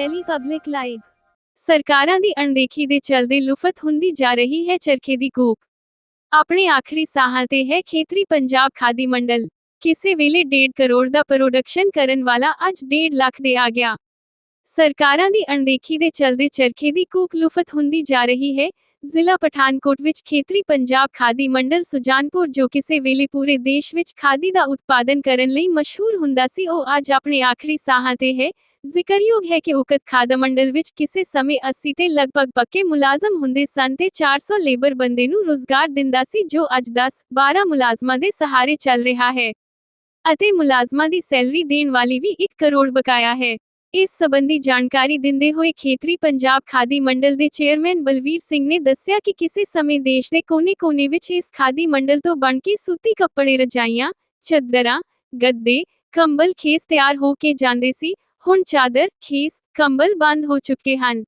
Delhi public live. ਸਰਕਾਰਾਂ ਦੀ ਅਣਦੇਖੀ ਦੇ ਚਲਦੇ ਲੁਫਤ ਹੁੰਦੀ ਜਾ ਰਹੀ ਹੈ ਚਰਖੇ ਦੀ ਕੂਪ। ਆਪਣੇ ਆਖਰੀ ਸਾਹਾਂ ਤੇ ਹੈ ਖੇਤਰੀ ਪੰਜਾਬ ਖਾਦੀ ਮੰਡਲ। ਕਿਸੇ ਵੇਲੇ 1.5 ਕਰੋੜ ਦਾ ਪ੍ਰੋਡਕਸ਼ਨ ਕਰਨ ਵਾਲਾ ਅੱਜ 1.5 ਲੱਖ ਦੇ ਆ ਗਿਆ। ਸਰਕਾਰਾਂ ਦੀ ਅਣਦੇਖੀ ਦੇ ਚਲਦੇ ਚਰਖੇ ਦੀ ਕੂਕ ਲੁਫਤ ਹੁੰਦੀ ਜਾ ਰਹੀ ਹੈ ਜ਼ਿਲ੍ਹਾ ਪਠਾਨਕੋਟ ਵਿੱਚ ਖੇਤਰੀ ਪੰਜਾਬ ਖਾਦੀ ਮੰਡਲ ਸੁਜਾਨਪੁਰ ਜੋ ਕਿਸੇ ਵੇਲੇ ਪੂਰੇ ਦੇਸ਼ ਵਿੱਚ ਖਾਦੀ ਦਾ ਉਤਪਾਦਨ ਕਰਨ ਲਈ ਮਸ਼ਹੂਰ ਹੁੰਦਾ ਸੀ, ਉਹ ਅੱਜ ਆਪਣੇ ਆਖਰੀ ਸਾਹਾਂ ਤੇ ਹੈ। ਜ਼ਿਕਰਯੋਗ ਹੈ ਕਿ ਉਕਤ ਖਾਦਾ ਮੰਡਲ ਵਿੱਚ ਕਿਸੇ ਸਮੇਂ 80 ਤੇ ਲਗਭਗ ਪੱਕੇ ਮੁਲਾਜ਼ਮ ਹੁੰਦੇ ਸਨ ਤੇ 400 ਲੇਬਰ ਬੰਦੇ ਨੂੰ ਰੁਜ਼ਗਾਰ ਦਿੰਦਾ ਸੀ, ਜੋ ਅੱਜ 10-12 ਮੁਲਾਜ਼ਮਾਂ ਦੇ ਸਹਾਰੇ ਚੱਲ ਰਿਹਾ ਹੈ ਅਤੇ ਮੁਲਾਜ਼ਮਾਂ ਦੀ ਸੈਲਰੀ ਦੇਣ ਵਾਲੀ ਵੀ 1 ਕਰੋੜ ਬਕਾਇਆ ਹੈ। ਇਸ ਸੰਬੰਧੀ ਜਾਣਕਾਰੀ ਦਿੰਦੇ ਹੋਏ ਖੇਤਰੀ ਪੰਜਾਬ ਖਾਦੀ ਮੰਡਲ ਦੇ ਚੇਅਰਮੈਨ ਬਲਵੀਰ ਸਿੰਘ ਨੇ ਦੱਸਿਆ ਕਿ ਕਿਸੇ ਸਮੇਂ ਦੇਸ਼ ਦੇ ਕੋਨੇ-ਕੋਨੇ ਵਿੱਚ ਇਸ ਖਾਦੀ ਮੰਡਲ ਤੋਂ ਬਣ ਕੇ ਸੂਤੀ ਕੱਪੜੇ ਰਜਾਈਆਂ, ਚੱਦਰਾਂ, ਗੱਦੇ, ਕੰਬਲ ਖੇਸ ਤਿਆਰ ਹੋ ਕੇ ਜਾਂਦੇ ਸੀ ਹੁਣ ਚਾਦਰ, ਖੇਸ, ਕੰਬਲ ਬੰਦ ਹੋ ਚੁੱਕੇ ਹਨ।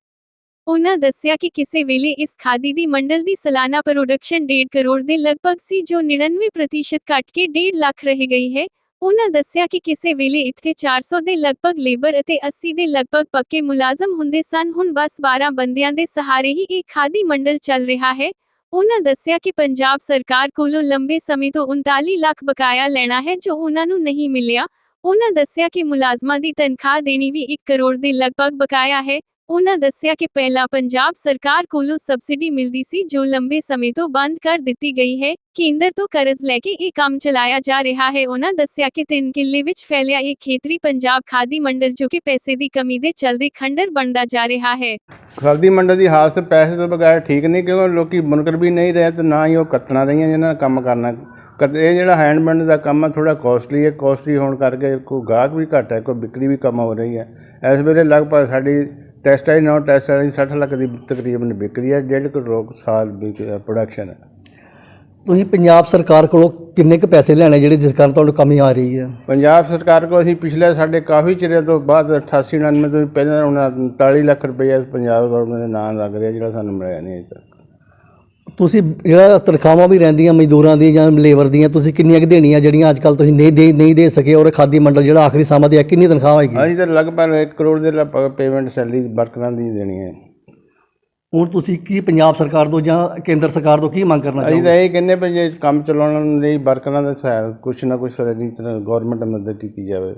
ਉਹਨਾਂ ਦੱਸਿਆ ਕਿ ਕਿਸੇ ਵੇਲੇ ਇਸ ਖਾਦੀ ਦੀ ਮੰਡਲ ਦੀ ਸਾਲਾਨਾ ਪ੍ਰੋਡਕਸ਼ਨ 1.5 ਕਰੋੜ ਦੇ ਲਗਭਗ ਸੀ ਜੋ 99% ਘਟ ਕੇ 1.5 ਲੱਖ ਰਹਿ ਗਈ ਹੈ। ਉਹਨਾਂ ਦੱਸਿਆ ਕਿ ਕਿਸੇ ਵੇਲੇ ਇੱਥੇ 400 ਦੇ ਲਗਭਗ ਲੇਬਰ ਅਤੇ 80 ਦੇ ਲਗਭਗ ਪੱਕੇ ਮੁਲਾਜ਼ਮ ਹੁੰਦੇ ਸਨ ਹੁਣ ਬਸ 12 ਬੰਦਿਆਂ ਦੇ ਸਹਾਰੇ ਹੀ ਇਹ ਖਾਦੀ ਮੰਡਲ ਚੱਲ ਰਿਹਾ ਹੈ। ਉਹਨਾਂ ਦੱਸਿਆ ਕਿ ਪੰਜਾਬ ਸਰਕਾਰ ਕੋਲੋਂ ਲੰਬੇ ਸਮੇਂ ਤੋਂ 39 ਲੱਖ ਬਕਾਇਆ ਲੈਣਾ ਹੈ ਜੋ ਉਹਨਾਂ ਨੂੰ ਨਹੀਂ ਮਿਲਿਆ। ਉਹਨਾਂ ਦੱਸਿਆ ਕਿ ਮੁਲਾਜ਼ਮਾਂ ਦੀ ਤਨਖਾਹ ਦੇਣੀ ਵੀ 1 ਕਰੋੜ ਦੇ ਲਗਭਗ ਬਕਾਇਆ ਹੈ। ਉਨ੍ਹਾਂ ਦੱਸਿਆ ਕਿ ਪਹਿਲਾਂ ਪੰਜਾਬ ਸਰਕਾਰ ਕੋਲੋਂ ਸਬਸਿਡੀ ਮਿਲਦੀ ਸੀ, ਜੋ ਲੰਬੇ ਸਮੇਂ ਤੋਂ ਬੰਦ ਕਰ ਦਿੱਤੀ ਗਈ ਹੈ। ਕੇਂਦਰ ਤੋਂ ਕਰਜ਼ ਲੈ ਕੇ ਇਹ ਕੰਮ ਚਲਾਇਆ ਜਾ ਰਿਹਾ ਹੈ। ਉਨ੍ਹਾਂ ਦੱਸਿਆ ਕਿ ਤਿੰਨ ਕਿੱਲੇ ਵਿੱਚ ਫੈਲਿਆ ਇਹ ਖੇਤਰੀ ਪੰਜਾਬ ਖਾਦੀ ਮੰਡਲ, ਜੋ ਕਿ ਪੈਸੇ ਦੀ ਕਮੀ ਦੇ ਚਲਦੇ ਖੰਡਰ ਬਣਦਾ ਜਾ ਰਿਹਾ ਹੈ। ਖਾਦੀ ਮੰਡੀ ਦੀ ਹਾਲਤ ਪੈਸੇ ਤੋਂ ਬਗੈਰ ਠੀਕ ਨਹੀਂ, ਕਿਉਂਕਿ ਲੋਕੀ ਬੁਨਕਰ ਵੀ ਨਹੀਂ ਰਹੇ ਤੇ ਨਾ ਹੀ ਉਹ ਕੱਤਣਾ ਰਹੀਆਂ ਜਿਹਨਾਂ ਕੰਮ ਕਰਨਾ ਇਹ ਜਿਹੜਾ ਹੈਂਡਮੈਡ ਦਾ ਕੰਮ ਆ ਥੋੜਾ ਕੋਸਟਲੀ ਹੈ ਕੋਸਟਲੀ ਹੋਣ ਕਰਕੇ ਕੋਈ ਗਾਹਕ ਵੀ ਘੱਟ ਹੈ, ਕੋਈ ਵਿਕਰੀ ਵੀ ਕਮ ਹੋ ਰਹੀ ਹੈ ਇਸ ਵੇਲੇ ਲਗਭਗ ਸਾਡੀ ਟੈਸਟਾਈ ਨੌ ਟੈਸਟਾਈ 60 ਲੱਖ ਦੀ ਤਕਰੀਬਨ ਵਿਕਰੀ ਹੈ ਡੇਢ ਕਰੋੜ ਸਾਲ ਪ੍ਰੋਡਕਸ਼ਨ ਹੈ। ਤੁਸੀਂ ਪੰਜਾਬ ਸਰਕਾਰ ਕੋਲੋਂ ਕਿੰਨੇ ਕੁ ਪੈਸੇ ਲੈਣੇ ਜਿਹੜੇ ਜਿਸ ਕਾਰਨ ਤੁਹਾਨੂੰ ਕਮੀ ਆ ਰਹੀ ਹੈ? ਪੰਜਾਬ ਸਰਕਾਰ ਕੋਲ ਅਸੀਂ ਪਿਛਲੇ ਸਾਡੇ ਕਾਫੀ ਚਿਰ ਤੋਂ ਬਾਅਦ 88 99 ਤੋਂ ਪਹਿਲਾਂ ਉਹਨਾਂ 39 ਲੱਖ ਰੁਪਏ ਪੰਜਾਬ ਗਵਰਨਮੈਂਟ ਦੇ ਨਾਂ ਲੱਗ ਰਿਹਾ ਜਿਹੜਾ ਸਾਨੂੰ ਮਿਲਿਆ ਨਹੀਂ ਅਜੇ ਤੱਕ। ਤੁਸੀਂ ਜਿਹੜਾ ਤਨਖਾਹਾਂ ਵੀ ਰਹਿੰਦੀਆਂ ਮਜ਼ਦੂਰਾਂ ਦੀਆਂ ਜਾਂ ਲੇਬਰ ਦੀਆਂ ਤੁਸੀਂ ਕਿੰਨੀਆਂ ਕੁ ਦੇਣੀਆਂ ਜਿਹੜੀਆਂ ਅੱਜ ਕੱਲ ਤੁਸੀਂ ਨਹੀਂ ਦੇ ਨਹੀਂ ਦੇ ਸਕੇ ਔਰ ਖਾਦੀ ਮੰਡਲ ਜਿਹੜਾ ਆਖਰੀ ਸਮਾਂ ਦੀ ਹੈ ਕਿੰਨੀ ਤਨਖਾਹ ਹੋਏਗੀ ਅਸੀਂ ਤਾਂ ਲਗਭਗ 1 ਕਰੋੜ ਦੇ ਲਗਭਗ ਪੇਮੈਂਟ ਸੈਲਰੀ ਵਰਕਰਾਂ ਦੀ ਦੇਣੀ ਹੈ। ਹੁਣ ਤੁਸੀਂ ਕੀ ਪੰਜਾਬ ਸਰਕਾਰ ਤੋਂ ਜਾਂ ਕੇਂਦਰ ਸਰਕਾਰ ਤੋਂ ਕੀ ਮੰਗ ਕਰਨਾ ਅਸੀਂ ਚਾਹੋਗੇ? ਤਾਂ ਇਹ ਕਹਿੰਦੇ ਵੀ ਜੇ ਕੰਮ ਚਲਾਉਣ ਲਈ ਵਰਕਰਾਂ ਦਾ ਸਹਾਇ ਕੁਛ ਨਾ ਕੁਛ ਤਰ੍ਹਾਂ ਗਵਰਨਮੈਂਟ ਮਦਦ ਕੀਤੀ ਜਾਵੇ।